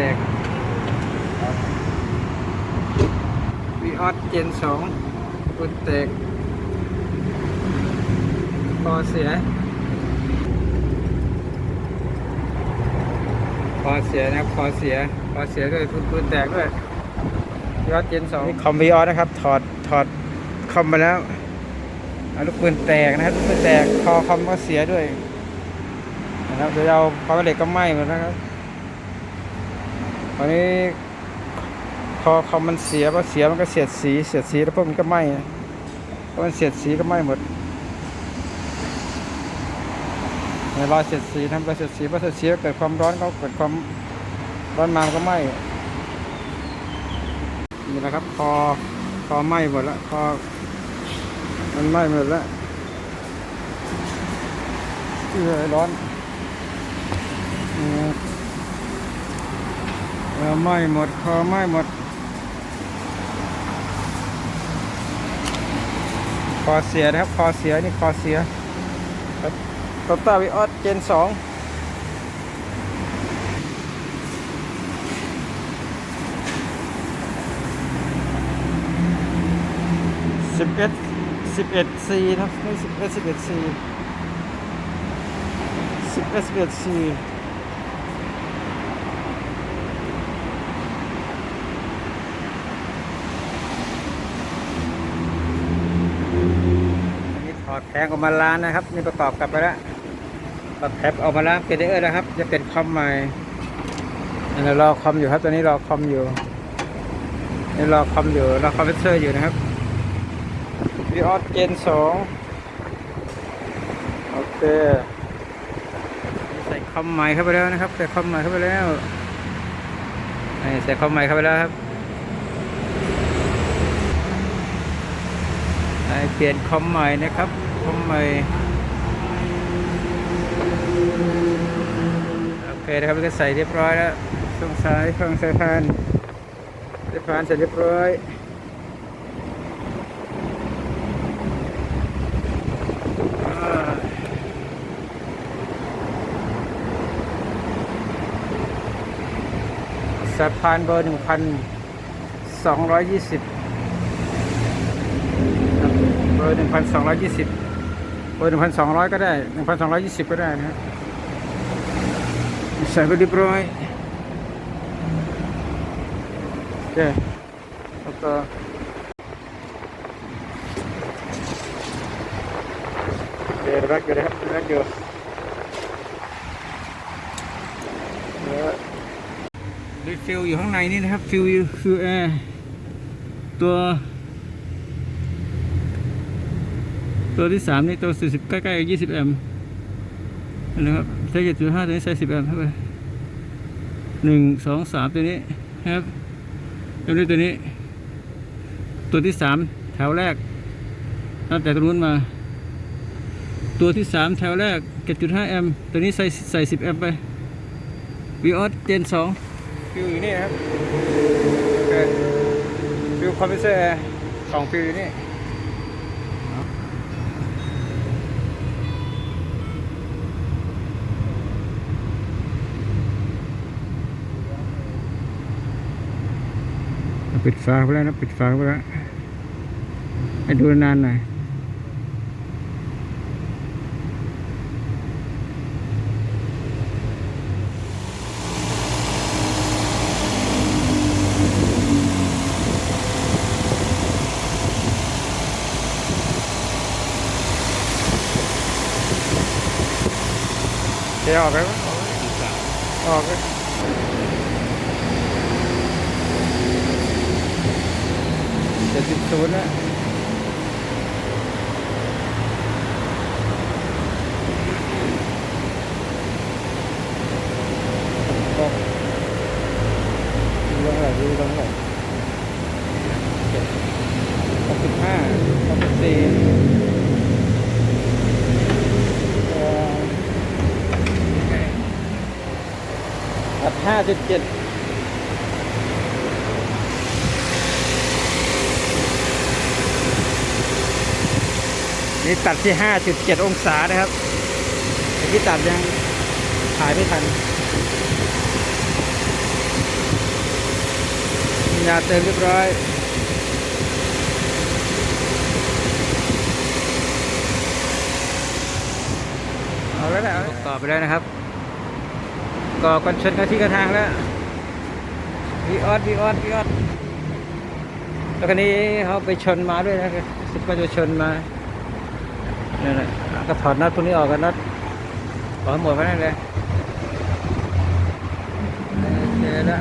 ตกวีออสเจนสองปืนแตกคอเสียคอเสียนะครับคอเสียคอเสียด้วยปืนปืนแตกด้วยวีออสเจนสองคอมวีออสนะครับ ถอดถอดคอมไปแล้วเอาลูกปืนแตกนะครับลูกปืนแตกคอคอมก็เสียด้วยนะครับเดี๋ยวเอาพาวเวอร์เหล็กก็ไหม้หมดนะครับ ตอนนี้พอคอมมันเสียพอเสียมันก็เสียดสีเสียดสีแล้วพวกมันก็ไหม้พอมันเสียดสีก็ไหม้หมดในรอยเสียดสีทำรอยเสียดสีพอเสียดสีเกิดความร้อนก็เกิดความร้อนมาก็ไหม้นี่แหละครับ พอพอไหม้หมดแล้วพอมันไหม้หมดแล้วเออร้อน ไม้หมดคอไม้หมดคอเสียนะครับคอเสียนี่คอเสียครับโตต้าวิออสเจนสองสิบเอ็ดสิบเอ็ดซีนะครับไม่สิบเอ็ดสิบเอ็ดซีสิบเอ็ดสิบเอ็ดซี อัดแผงออกมาล้านนะครับ นี่ประกอบกลับไปแล้วถอดแผงออกมาล้านเป็นเออร์นะครับ จะเป็นคอมใหม่นนี้รอคอมอยู่ครับตอนนี้รอคอมอยู่นี่รอคอมอยู่รอคอมพิวเตอร์อยู่นะครับวีออสเจนสองโอเคใส่คอมใหม่เข้าไปแล้วนะครับ ใส่คอมใหม่เข้าไปแล้วใส่คอมใหม่เข้าไปแล้วครับ ให้ เปลี่ยนคอมใหม่นะครับ คอมใหม่ โอเคนะครับก็ใส่เรียบร้อยแล้วช่งซ้ายช่วงสายพานสายพานเสร็จเรียบร้อยสายพานเบอร์หนึ่งพันสองร้อยยี่สิบ บอร์หนึ่งพันสองร้อยยี่สิบเบอร์หนึ่งพันสองร้อยก็ได้หนึ่งพันสองร้อยยี่สิบก็ได้นะครับใส่ไปเรียบร้อยโอเคแล้วก็โอเครักอยู่นะครับรักอยู่แล้วรีฟิลอยู่ข้างในนี่นะครับ ฟิลฟิลแอร์ตัว ตัวที่สามนี่ตัวสี่สิบใกล้ๆยี่สิบแอมป์นะครับใช้เจ็ดจุดห้าตัวนี้ใช้สิบแอมป์เข้าไปหนึ่งสองสามตัวนี้นะครับตัวนี้ตัวนี้ ตัวที่สามแถวแรกนับจากตรงนู้นมา ตัวที่สามแถวแรกเจ็ดจุดห้าแอมป์ตัวนี้ใส่ใส่สิบแอมป์ไปวีออสเจนสองฟิวอยู่นี่ครับโอเคฟิวคอมพิวเตอร์สองฟิวอยู่นี่ ปิดฝาไปแล้วนะปิดฝาไปแล้วให้ดูนานหน่อยเทออกไปวะออกเลยเจ็ดสิบ ศูนย์นะก็ลงไหนดีลงไหนหกสิบห้าหกสิบสี่เอ่อตัดห้าจุดเจ็ด นี่ตัดที่ 5.7 องศานะครับแต่ที่ตัดยังถ่ายไม่ทันยาเต็มเรียบร้อยเอาแล้วแหละก่อไปแล้วนะครับ ก่อกันชนกันที่กระทางแล้ววีออดวีออดวีออดแล้วคันนี้เขาไปชนมาด้วยนะครับซุปเปอร์จะชนมาเนี่ยนะก็ถอดน็อตพวกนี้ออกกันน็อตออกหมดไปนั่นเลยเจอแล้ว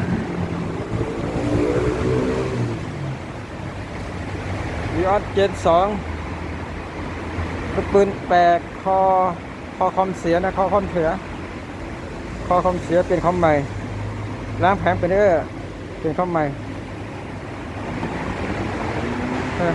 วีออดเจ็ดสองลูกปืนแปลกคอคอคอมเสียนะคอคอมเสียคอคอมเสียเป็นคอมใหม่ล้างแผงเป็นเออเป็นคอมใหม่เออ